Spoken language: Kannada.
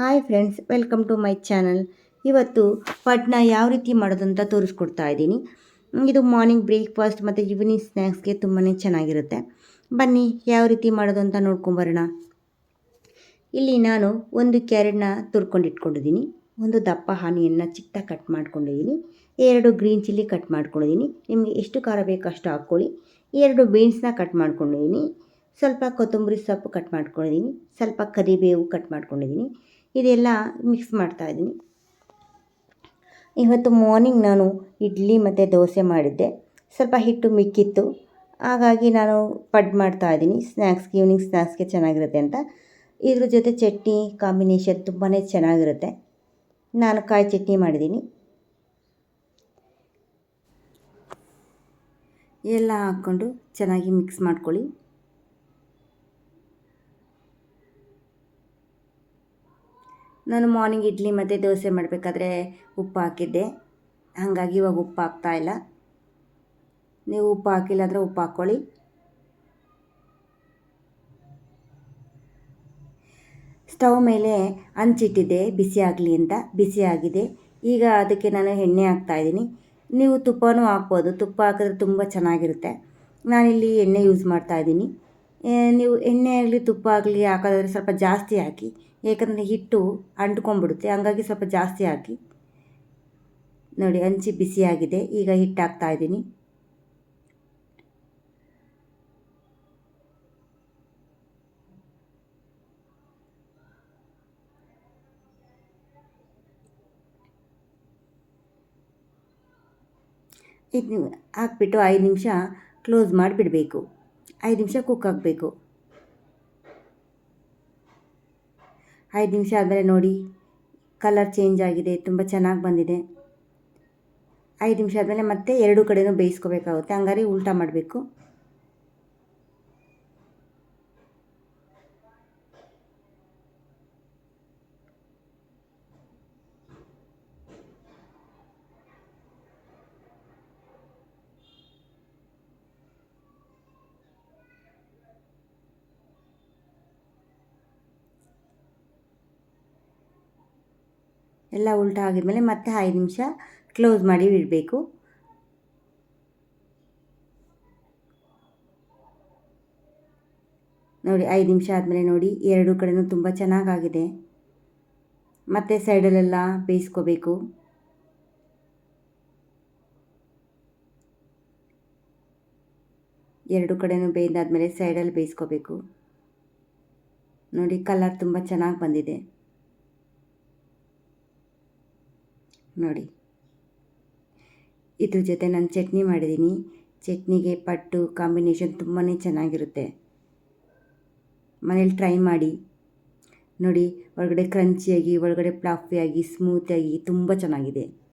Hi friends welcome to my channel ಇವತ್ತು ಪಡ್ನ ಯಾವ ರೀತಿ ಮಾಡೋದು ಅಂತ ತೋರಿಸ್ಕೊಡ್ತಾ ಇದ್ದೀನಿ. ಇದು ಮಾರ್ನಿಂಗ್ ಬ್ರೇಕ್ಫಾಸ್ಟ್ ಮತ್ತು ಈವ್ನಿಂಗ್ ಸ್ನ್ಯಾಕ್ಸ್ಗೆ ತುಂಬಾ ಚೆನ್ನಾಗಿರುತ್ತೆ. ಬನ್ನಿ, ಯಾವ ರೀತಿ ಮಾಡೋದು ಅಂತ ನೋಡ್ಕೊಂಬರೋಣ. ಇಲ್ಲಿ ನಾನು ಒಂದು ಕ್ಯಾರೆಟ್ನ ತುರ್ಕೊಂಡು ಇಟ್ಕೊಂಡಿದ್ದೀನಿ ಒಂದು ದಪ್ಪ ಹಾನಿಯನ್ನು ಚಿಕ್ಕ ಕಟ್ ಮಾಡ್ಕೊಂಡಿದ್ದೀನಿ. ಎರಡು ಗ್ರೀನ್ ಚಿಲ್ಲಿ ಕಟ್ ಮಾಡ್ಕೊಂಡಿದ್ದೀನಿ. ನಿಮಗೆ ಎಷ್ಟು ಖಾರ ಬೇಕು ಅಷ್ಟು ಹಾಕ್ಕೊಳ್ಳಿ. ಎರಡು ಬೀನ್ಸ್ನ ಕಟ್ ಮಾಡ್ಕೊಂಡಿದ್ದೀನಿ. ಸ್ವಲ್ಪ ಕೊತ್ತಂಬರಿ ಸೊಪ್ಪು ಕಟ್ ಮಾಡ್ಕೊಂಡಿದ್ದೀನಿ. ಸ್ವಲ್ಪ ಕರಿಬೇವು ಕಟ್ ಮಾಡ್ಕೊಂಡಿದ್ದೀನಿ. ಇದೆಲ್ಲ ಮಿಕ್ಸ್ ಮಾಡ್ತಾಯಿದ್ದೀನಿ ಇವತ್ತು ಮಾರ್ನಿಂಗ್ ನಾನು ಇಡ್ಲಿ ಮತ್ತು ದೋಸೆ ಮಾಡಿದ್ದೆ. ಸ್ವಲ್ಪ ಹಿಟ್ಟು ಮಿಕ್ಕಿತ್ತು. ಹಾಗಾಗಿ ನಾನು ಪಡ್ ಮಾಡ್ತಾಯಿದ್ದೀನಿ ಸ್ನ್ಯಾಕ್ಸ್ಗೆ ಈವ್ನಿಂಗ್ ಸ್ನ್ಯಾಕ್ಸ್ಗೆ ಚೆನ್ನಾಗಿರುತ್ತೆ ಅಂತ. ಇದ್ರ ಜೊತೆ ಚಟ್ನಿ ಕಾಂಬಿನೇಷನ್ ತುಂಬಾ ಚೆನ್ನಾಗಿರುತ್ತೆ. ನಾನು ಕಾಯಿ ಚಟ್ನಿ ಮಾಡಿದ್ದೀನಿ. ಎಲ್ಲ ಹಾಕ್ಕೊಂಡು ಚೆನ್ನಾಗಿ ಮಿಕ್ಸ್ ಮಾಡ್ಕೊಳ್ಳಿ. ನಾನು ಮಾರ್ನಿಂಗ್ ಇಡ್ಲಿ ಮತ್ತು ದೋಸೆ ಮಾಡಬೇಕಾದ್ರೆ ಉಪ್ಪು ಹಾಕಿದ್ದೆ. ಹಾಗಾಗಿ ಇವಾಗ ಉಪ್ಪು ಹಾಕ್ತಾಯಿಲ್ಲ ನೀವು ಉಪ್ಪು ಹಾಕಿಲ್ಲ ಅಂದರೆ ಉಪ್ಪು ಹಾಕ್ಕೊಳ್ಳಿ. ಸ್ಟವ್ ಮೇಲೆ ಹಂಚಿಟ್ಟಿದ್ದೆ, ಬಿಸಿ ಆಗಲಿ ಅಂತ. ಬಿಸಿ ಆಗಿದೆ. ಈಗ ಅದಕ್ಕೆ ನಾನು ಎಣ್ಣೆ ಹಾಕ್ತಾಯಿದ್ದೀನಿ ನೀವು ತುಪ್ಪನೂ ಹಾಕ್ಬೋದು. ತುಪ್ಪ ಹಾಕಿದ್ರೆ ತುಂಬ ಚೆನ್ನಾಗಿರುತ್ತೆ. ನಾನಿಲ್ಲಿ ಎಣ್ಣೆ ಯೂಸ್ ಮಾಡ್ತಾಯಿದ್ದೀನಿ ನೀವು ಎಣ್ಣೆ ಆಗಲಿ, ತುಪ್ಪ ಆಗಲಿ ಹಾಕೋದಾದ್ರೆ ಸ್ವಲ್ಪ ಜಾಸ್ತಿ ಹಾಕಿ, ಏಕೆಂದರೆ ಹಿಟ್ಟು ಅಂಟ್ಕೊಂಡ್ಬಿಡುತ್ತೆ. ಹಂಗಾಗಿ ಸ್ವಲ್ಪ ಜಾಸ್ತಿ ಹಾಕಿ. ನೋಡಿ ಹಂಚಿ ಬಿಸಿಯಾಗಿದೆ ಈಗ ಹಿಟ್ಟು ಹಾಕ್ತಾ ಇದ್ದೀನಿ. ಇದು ಹಾಕ್ಬಿಟ್ಟು ಐದು ನಿಮಿಷ ಕ್ಲೋಸ್ ಮಾಡಿಬಿಡಬೇಕು. ಐದು ನಿಮಿಷ ಕುಕ್ ಆಗಬೇಕು ಐದು ನಿಮಿಷ ಆದರೆ ನೋಡಿ ಕಲರ್ ಚೇಂಜ್ ಆಗಿದೆ, ತುಂಬ ಚೆನ್ನಾಗಿ ಬಂದಿದೆ. ಐದು ನಿಮಿಷ ಆದಮೇಲೆ ಮತ್ತೆ ಎರಡು ಕಡೆಯೂ ಬೇಯಿಸ್ಕೋಬೇಕಾಗುತ್ತೆ. ಹಂಗಾರೆ ಉಲ್ಟಾ ಮಾಡಬೇಕು. ಎಲ್ಲ ಉಲ್ಟಾ ಆಗಿದ್ಮೇಲೆ ಮತ್ತೆ ಐದು ನಿಮಿಷ ಕ್ಲೋಸ್ ಮಾಡಿ ಇಡಬೇಕು. ನೋಡಿ, ಐದು ನಿಮಿಷ ಆದಮೇಲೆ ನೋಡಿ, ಎರಡು ಕಡೆಯೂ ತುಂಬ ಚೆನ್ನಾಗಾಗಿದೆ. ಮತ್ತು ಸೈಡಲ್ಲೆಲ್ಲ ಬೇಯಿಸ್ಕೋಬೇಕು. ಎರಡು ಕಡೆಯೂ ಬೇಯ್ದಾದ್ಮೇಲೆ ಸೈಡಲ್ಲಿ ಬೇಯಿಸ್ಕೋಬೇಕು. ನೋಡಿ ಕಲರ್ ತುಂಬ ಚೆನ್ನಾಗಿ ಬಂದಿದೆ. ನೋಡಿ. ಇದ್ರ ಜೊತೆ ನಾನು ಚಟ್ನಿ ಮಾಡಿದ್ದೀನಿ ಚಟ್ನಿಗೆ ಪಟ್ಟು ಕಾಂಬಿನೇಷನ್ ತುಂಬಾ ಚೆನ್ನಾಗಿರುತ್ತೆ. ಮನೇಲಿ ಟ್ರೈ ಮಾಡಿ. ನೋಡಿ, ಒಳಗಡೆ ಕ್ರಂಚಿಯಾಗಿ, ಒಳಗಡೆ ಪ್ಲಾಫಿಯಾಗಿ ಸ್ಮೂತಾಗಿ ತುಂಬ ಚೆನ್ನಾಗಿದೆ.